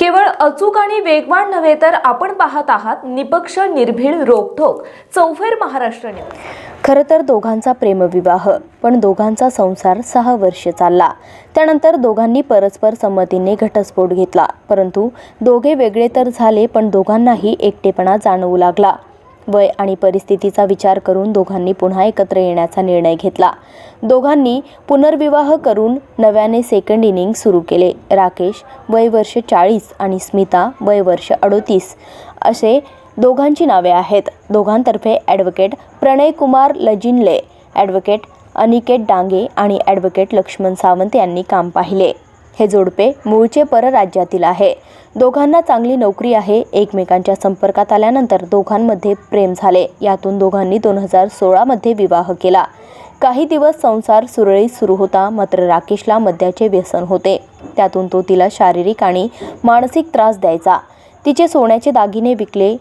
केवळ अचूक आणि वेगवान नव्हे तर आपण पाहत आहात निपक्ष निर्भीड रोखोक चौफेर महाराष्ट्र खरं तर दोघांचा प्रेमविवाह पण दोघांचा संसार सहा वर्ष चालला. त्यानंतर दोघांनी परस्पर संमतीने घटस्फोट घेतला. परंतु दोघे वेगळे तर झाले पण दोघांनाही एकटेपणा जाणवू लागला. वय आणि परिस्थितीचा विचार करून दोघांनी पुन्हा एकत्र येण्याचा निर्णय घेतला. दोघांनी पुनर्विवाह करून नव्याने सेकंड इनिंग सुरू केले. राकेश वय वर्ष चाळीस आणि स्मिता वय वर्ष अडोतीस असे दोघांची नावे आहेत. दोघांतर्फे ॲडव्होकेट प्रणय कुमार लजिनले ॲडव्होकेट अनिकेत डांगे आणि ॲडव्होकेट लक्ष्मण सावंत यांनी काम पाहिले. हे जोडपे मूळचे परराज्यातील आहे. दोघांना चांगली नोकरी आहे. एकमेकांच्या संपर्कात आल्यानंतर दोघांमध्ये प्रेम झाले. यातून दोघांनी दोन हजार सोळामध्ये विवाह केला. काही दिवस संसार सुरळीत सुरू होता. मात्र राकेशला मद्याचे व्यसन होते. त्यातून तो तिला शारीरिक आणि मानसिक त्रास द्यायचा. तिचे सोन्याचे दागिने विकले.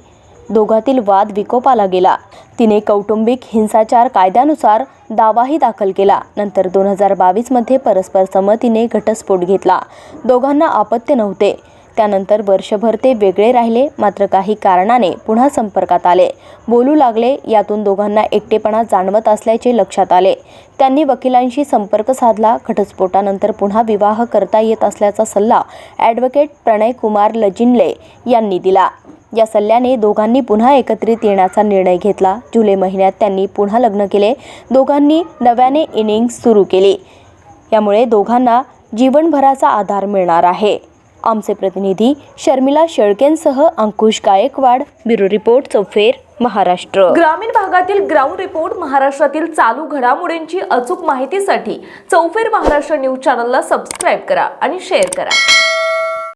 दोघातील वाद विकोपाला गेला. तिने कौटुंबिक हिंसाचार कायद्यानुसार दावाही दाखल केला. नंतर दोन हजार बावीसमध्ये परस्पर संमतीने घटस्फोट घेतला. दोघांना आपत्य नव्हते. त्यानंतर वर्षभर ते वेगळे राहिले. मात्र काही कारणाने पुन्हा संपर्कात आले. बोलू लागले. यातून दोघांना एकटेपणा जाणवत असल्याचे लक्षात आले. त्यांनी वकिलांशी संपर्क साधला. घटस्फोटानंतर पुन्हा विवाह करता येत असल्याचा सल्ला ॲडव्होकेट प्रणय कुमार लजिनले यांनी दिला. या सल्ल्याने दोघांनी पुन्हा एकत्रित येण्याचा निर्णय घेतला. जुलै महिन्यात त्यांनी पुन्हा लग्न केले. दोघांनी नव्याने इनिंग्स सुरू केली. यामुळे दोघांना जीवनभराचा आधार मिळणार आहे. आमचे प्रतिनिधी शर्मिला शेळकेंसह अंकुश गायकवाड ब्युरो रिपोर्ट चौफेर महाराष्ट्र. ग्रामीण भागातील ग्राउंड रिपोर्ट महाराष्ट्रातील चालू घडामोडींची अचूक माहितीसाठी चौफेर महाराष्ट्र न्यूज चॅनलला सबस्क्राईब करा आणि शेअर करा.